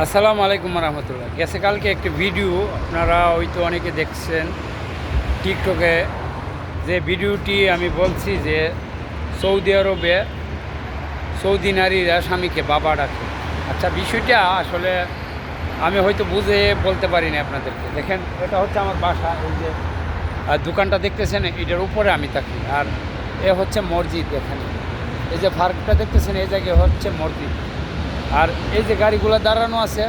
আসসালামু আলাইকুম রহমতুল্লাহ। গেছে কালকে একটি ভিডিও, আপনারা হয়তো অনেকে দেখছেন টিকটকে, যে ভিডিওটি আমি বলছি যে সৌদি আরবে সৌদি নারীরা স্বামীকে বাবা ডাকে। আচ্ছা বিষয়টা আসলে আমি হয়তো বুঝে বলতে পারি না আপনাদেরকে। দেখেন, এটা হচ্ছে আমার বাসা, এই যে দোকানটা দেখতেছেন, এটার উপরে আমি থাকি। আর এ হচ্ছে মসজিদ এখানে। এই যে ফার্কটা দেখতেছেন, এই জায়গায় হচ্ছে মসজিদ। আর এই যে গাড়িগুলো দাঁড়ানো আছে,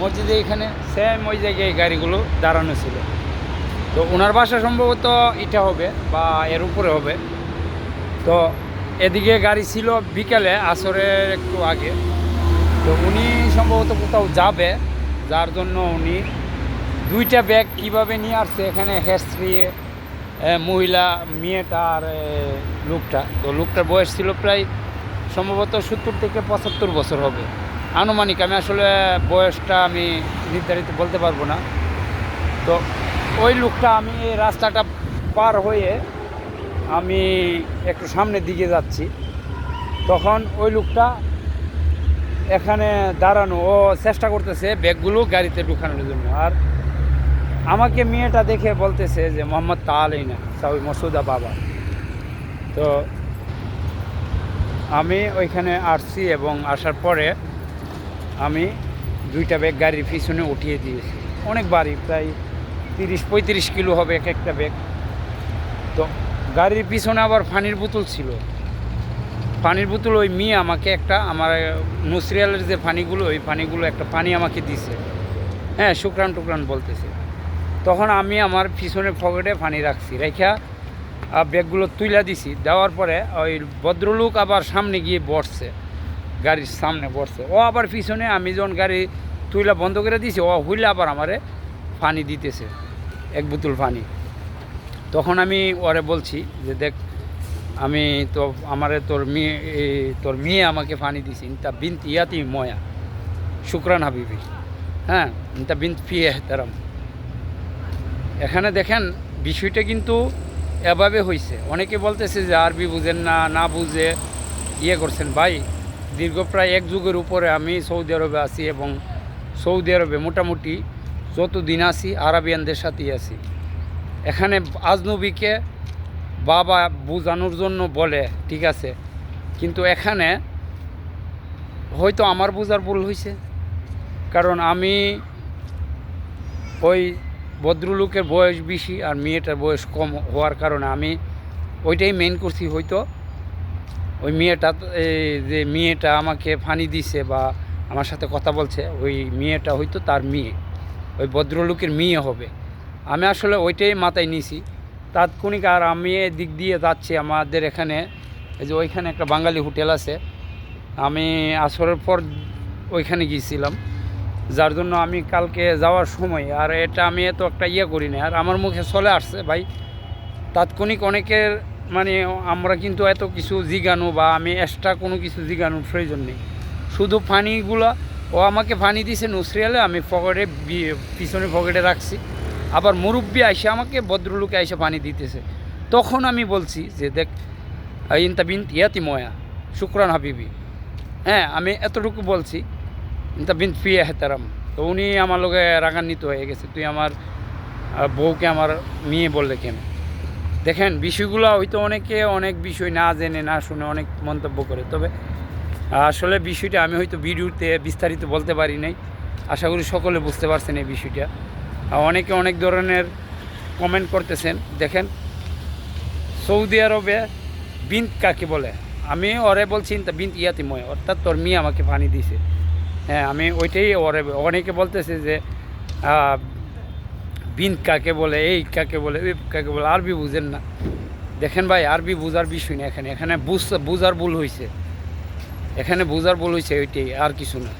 মসজিদে এখানে সেম ওই জায়গায় গাড়িগুলো দাঁড়ানো ছিল। তো ওনার বাসা সম্ভবত এটা হবে বা এর উপরে হবে। তো এদিকে গাড়ি ছিল বিকেলে, আসরের একটু আগে। তো উনি সম্ভবত কোথাও যাবে, যার জন্য উনি দুইটা ব্যাগ কীভাবে নিয়ে আসছে, এখানে হেস্ট্রি মহিলা মেয়েটা আর লোকটা। তো লোকটার বয়স ছিল প্রায় সম্ভবত সত্তর থেকে পঁচাত্তর বছর হবে। আনুমানিক আমি আসলে বয়সটা আমি নির্ধারিত বলতে পারব না। তো ওই লোকটা আমি এই রাস্তাটা পার হয়ে আমি একটু সামনের দিকে যাচ্ছি। তখন ওই লোকটা এখানে দাঁড়ানো, ও চেষ্টা করতেছে ব্যাগগুলো গাড়িতে ঢুকানোর জন্য। আর আমাকে মেয়েটা দেখে বলতেছে যে মোহাম্মদ তালেইনা সাউই মসুদা বাবা। তো আমি ওইখানে আসছি এবং আসার পরে আমি দুইটা ব্যাগ গাড়ির পিছনে উঠিয়ে দিয়েছি। অনেক বাড়ি, প্রায় তিরিশ, পঁয়ত্রিশ কিলো হবে এক একটা ব্যাগ। তো গাড়ির পিছনে আবার পানির বোতল ছিল। পানির বোতল, ওই মেয়ে আমাকে একটা, আমার নুসরিয়ালের যে পানিগুলো, ওই পানিগুলো একটা পানি আমাকে দিছে। হ্যাঁ শুক্রান টুকরান বলতেছে। তখন আমি আমার পিছনে পকেটে পানি রাখছি। রেখা ব্যাগগুলো তুইলা দিছি। দেওয়ার পরে ওই ভদ্রলোক আবার সামনে গিয়ে বসছে। গাড়ির সামনে বসছে। ও আবার পিছনে আমি যখন গাড়ি তুইলা বন্ধ করে দিছি, ও হুইলে আবার আমারে পানি দিতেছে, এক বোতল পানি। তখন আমি ওরে বলছি যে, দেখ, আমি তো, আমারে তোর মেয়ে তোর মেয়ে আমাকে পানি দিছি। তা বিন্ত ইয়াতি ময়া। শুক্রান হাবিবি। হ্যাঁ তা বিন্ত ফিয়ে হেতারাম এখানে দেখেন, বিষয়টা কিন্তু এভাবে হয়েছে অনেকে বলতেছে যে আরবি বুঝেন না না বুঝে ইয়ে করছেন। ভাই, দীর্ঘ প্রায় এক যুগের উপরে আমি সৌদি আরবে আছি এবং সৌদি আরবে মোটামুটি যত দিন আছি আরবিয়ানদের সাথেই আছি। এখানে আজনবীকে বাবা বোঝানোর জন্য বলে, ঠিক আছে, কিন্তু এখানে হয়তো আমার বোঝার ভুল হয়েছে কারণ আমি ওই ভদ্রলোকের বয়স বেশি আর মেয়েটার বয়স কম হওয়ার কারণে আমি ওইটাই মেন করছি হয়তো। ওই মেয়েটা যে মেয়েটা আমাকে ফানি দিছে বা আমার সাথে কথা বলছে, ওই মেয়েটা হয়তো তার মেয়ে, ওই ভদ্রলোকের মেয়ে হবে। আমি আসলে ওইটাই মাথায় নিছি। তাৎক্ষণিক আর আমি দিক দিয়ে যাচ্ছি, আমাদের এখানে, এই যে ওইখানে একটা বাঙালি হোটেল আছে। আমি আসরের পর ওইখানে গিয়েছিলাম। যার জন্য আমি কালকে যাওয়ার সময়, আর এটা আমি এত একটা ইয়ে করি না আর আমার মুখে চলে আসছে, ভাই। তাৎক্ষণিক অনেকের মানে আমরা কিন্তু এত কিছু জিগানো বা আমি এক্সট্রা কোনো কিছু জিগানোর প্রয়োজন নেই। শুধু পানিগুলো, ও আমাকে পানি দিছে নুসরিয়ালে, আমি পকেটে পিছনে পকেটে রাখছি। আবার মুরব্বী আইসে আমাকে, ভদ্রলোকে আইসে পানি দিতেছে। তখন আমি বলছি যে, দেখ ইনতা বিন ইয়াতি ময়া, শুক্রান হাবিবি। হ্যাঁ আমি এতটুকু বলছি। বিন ফিয়ে হেতারাম। তো উনি আমার লোকে রাগান্বিত হয়ে গেছে। তুই আমার বউকে আমার মেয়ে বললে কেন? দেখেন, বিষয়গুলো হয়তো অনেকে অনেক বিষয় না জেনে, না শুনে অনেক মন্তব্য করে। তবে, আসলে বিষয়টা আমি হয়তো ভিডিওতে বিস্তারিত বলতে পারি নাই। আশা করি সকলে বুঝতে পারছেন এই বিষয়টা। অনেকে অনেক ধরনের কমেন্ট করতেছেন। দেখেন, সৌদি আরবে বিন্ত কাকে বলে? আমি ওরে বলছি বিন্ত ইয়াতিময় অর্থাৎ তোর মেয়ে আমাকে পানি দিছে হ্যাঁ আমি ওইটাই অনেকে বলতেছে যে বিন কাকে বলে, এই কাকে বলে, ওই কাকে বলে, আরবি বুঝেন না। দেখেন ভাই, আরবি বোঝার বিষয় না এখানে। এখানে বুঝ, বোঝার ভুল হয়েছে এখানে বোঝার ভুল হয়েছে ওইটাই, আর কিছু না।